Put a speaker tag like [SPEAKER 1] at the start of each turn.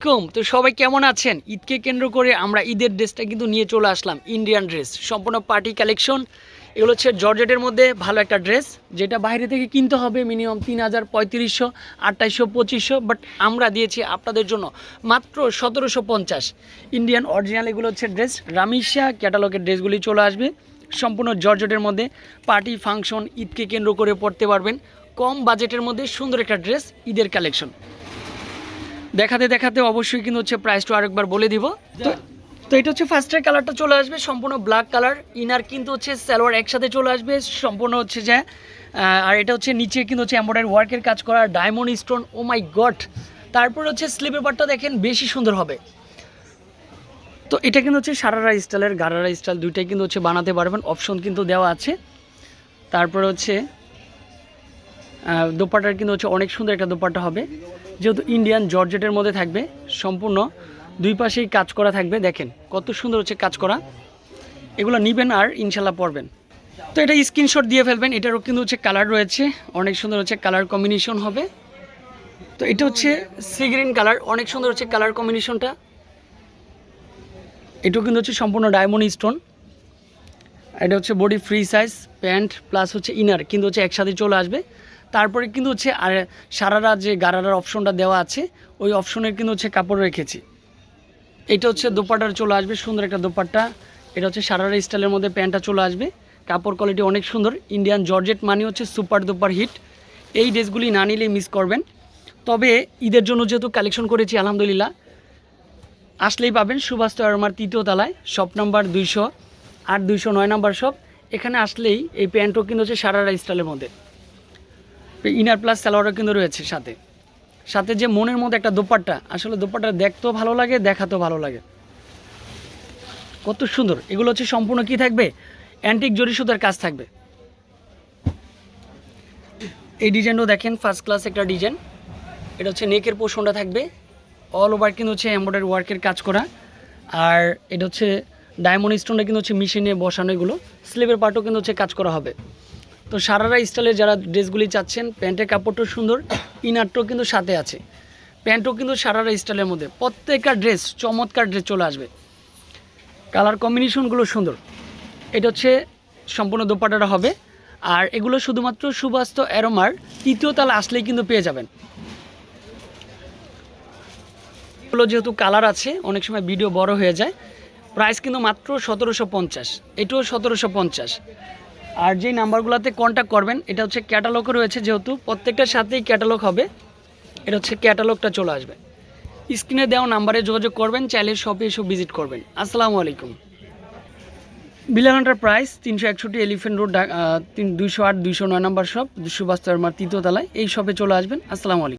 [SPEAKER 1] কম তো সবাই কেমন আছেন? ঈদকে কেন্দ্র করে আমরা ঈদের ড্রেসটা কিন্তু নিয়ে চলে আসলাম ইন্ডিয়ান ড্রেস সম্পূর্ণ পার্টি কালেকশন এগুলো হচ্ছে জর্জেটের মধ্যে ভালো একটা ড্রেস যেটা বাইরে থেকে কিনতে হবে মিনিমাম তিন হাজার পঁয়ত্রিশশো আঠাইশশো পঁচিশশো বাট আমরা দিয়েছি আপনাদের জন্য মাত্র সতেরোশো পঞ্চাশ। ইন্ডিয়ান অরিজিনাল এগুলো হচ্ছে ড্রেস রামিশা ক্যাটালগের ড্রেসগুলি চলে আসবে। সম্পূর্ণ জর্জেটের মধ্যে পার্টি ফাংশন ঈদকে কেন্দ্র করে পড়তে পারবেন। কম বাজেটের মধ্যে সুন্দর একটা ড্রেস ঈদের কালেকশন দেখাতে দেখাতে অবশ্যই কিন্তু হচ্ছে প্রাইসটা আরেকবার বলে দিব। তো এটা হচ্ছে ফার্স্টের কালারটা চলে আসবে, সম্পূর্ণ ব্ল্যাক কালার ইনার কিন্তু হচ্ছে সালোয়ার একসাথে চলে আসবে, সম্পূর্ণ হচ্ছে যে আর এটা হচ্ছে নিচে কিন্তু হচ্ছে এম্বয়ডারি ওয়ার্কের কাজ করা diamond stone oh my god তারপর হচ্ছে স্লিপের পার্টটা দেখেন, বেশি সুন্দর হবে। তো এটা কিন্তু হচ্ছে সারারা স্টাইলের গারারা স্টাইল দুইটাই কিন্তু হচ্ছে বানাতে পারবেন অপশন কিন্তু দেওয়া আছে। তারপর হচ্ছে আহ, দোপাট্টার কিন্তু হচ্ছে অনেক সুন্দর একটা দোপাটা হবে। যেহেতু ইন্ডিয়ান জর্জেটের মধ্যে থাকবে সম্পূর্ণ দুই পাশেই কাজ করা থাকবে দেখেন কত সুন্দর হচ্ছে কাজ করা। এগুলো নিবেন আর ইনশাল্লাহ পরবেন। তো এটা স্ক্রিনশট দিয়ে ফেলবেন এটারও কিন্তু হচ্ছে কালার রয়েছে অনেক সুন্দর হচ্ছে কালার কম্বিনেশন হবে। তো এটা হচ্ছে সি গ্রিন কালার অনেক সুন্দর হচ্ছে কালার কম্বিনেশনটা। এটাও কিন্তু হচ্ছে সম্পূর্ণ ডায়মন্ড স্টোন। এটা হচ্ছে body free size pant plus হচ্ছে ইনার কিন্তু হচ্ছে একসাথে চলে আসবে। তারপরে কিন্তু হচ্ছে আর সারারা যে গারারার অপশনটা দেওয়া আছে, ওই অপশনের কিন্তু হচ্ছে কাপড় রেখেছি। এটা হচ্ছে দোপাট্টার চলে আসবে, সুন্দর একটা দোপাট্টা। এটা হচ্ছে সারারা স্টাইলের মধ্যে প্যান্টটা চলে আসবে। কাপড় কোয়ালিটি অনেক সুন্দর ইন্ডিয়ান জর্জেট মানে হচ্ছে সুপার দুপার হিট। এই ড্রেসগুলি না নিলে মিস করবেন। তবে ঈদের জন্য যেহেতু কালেকশন করেছি, আলহামদুলিল্লাহ। আসলেই পাবেন সুভাষ আমার তৃতীয় তলায় শপ নাম্বার দুইশো আট, দুইশো নয় নাম্বার শপ এখানে আসলেই এই প্যান্টও কিন্তু হচ্ছে সারারা স্টাইলের মধ্যে। ইনার প্লাস সালোয়ারও কিন্তু রয়েছে সাথে। সাথে যে মনের মধ্যে একটা দোপাট্টা, আসলে দোপাট্টা দেখতেও ভালো লাগে, দেখাতেও ভালো লাগে। কত সুন্দর। এগুলো হচ্ছে সম্পূর্ণ কি থাকবে? অ্যান্টিক জরি সুতার কাজ থাকবে। এই ডিজাইনও দেখেন ফার্স্ট ক্লাস একটা ডিজাইন। এটা হচ্ছে নেকের পোষণটা থাকবে। অল ওভার কিন্তু হচ্ছে এম্বয়ডারি ওয়ার্কের কাজ করা। আর এটা হচ্ছে ডায়মন্ড স্টোনটা কিন্তু হচ্ছে মেশিনে বসানো এগুলো। স্লিভের পার্টও কিন্তু হচ্ছে কাজ করা হবে। তো সারারা স্টাইলের যারা ড্রেসগুলি চাচ্ছেন, প্যান্টের কাপড়টাও সুন্দর, ইনারটাও কিন্তু সাথে আছে। প্যান্টও কিন্তু সারারা স্টাইলের মধ্যে। প্রত্যেকটা ড্রেস, চমৎকার ড্রেস চলে আসবে। কালার কম্বিনেশনগুলো সুন্দর। এটা হচ্ছে সম্পূর্ণ দোপাটাটা হবে। আর এগুলো শুধুমাত্র সুবাস্ত অ্যারোমার, তৃতীয় তালা আসলেই কিন্তু পেয়ে যাবেন। এগুলো যেহেতু কালার আছে, অনেক সময় ভিডিও বড় হয়ে যায়। প্রাইস কিন্তু মাত্র সতেরোশো পঞ্চাশ। এটাও সতেরোশো পঞ্চাশ। আর যেই নাম্বারগুলোতে কন্ট্যাক্ট করবেন, এটা হচ্ছে ক্যাটালগও রয়েছে যেহেতু প্রত্যেকটার সাথেই ক্যাটালগ হবে। এটা হচ্ছে ক্যাটালগটা চলে আসবে। স্ক্রিনে দেওয়া নাম্বারে যোগাযোগ করবেন, চাইলে শপে এসব ভিজিট করবেন। আসসালামু আলাইকুম। বিলানাটার প্রাইস তিনশো একষট্টি এলিফেন্ট রোড দুইশো আট, দুইশো নয় নম্বর শপ দুশো সুভাষ তর্মার তৃতীয় তলায়, এই শপে চলে আসবেন। আসসালামু আলাইকুম।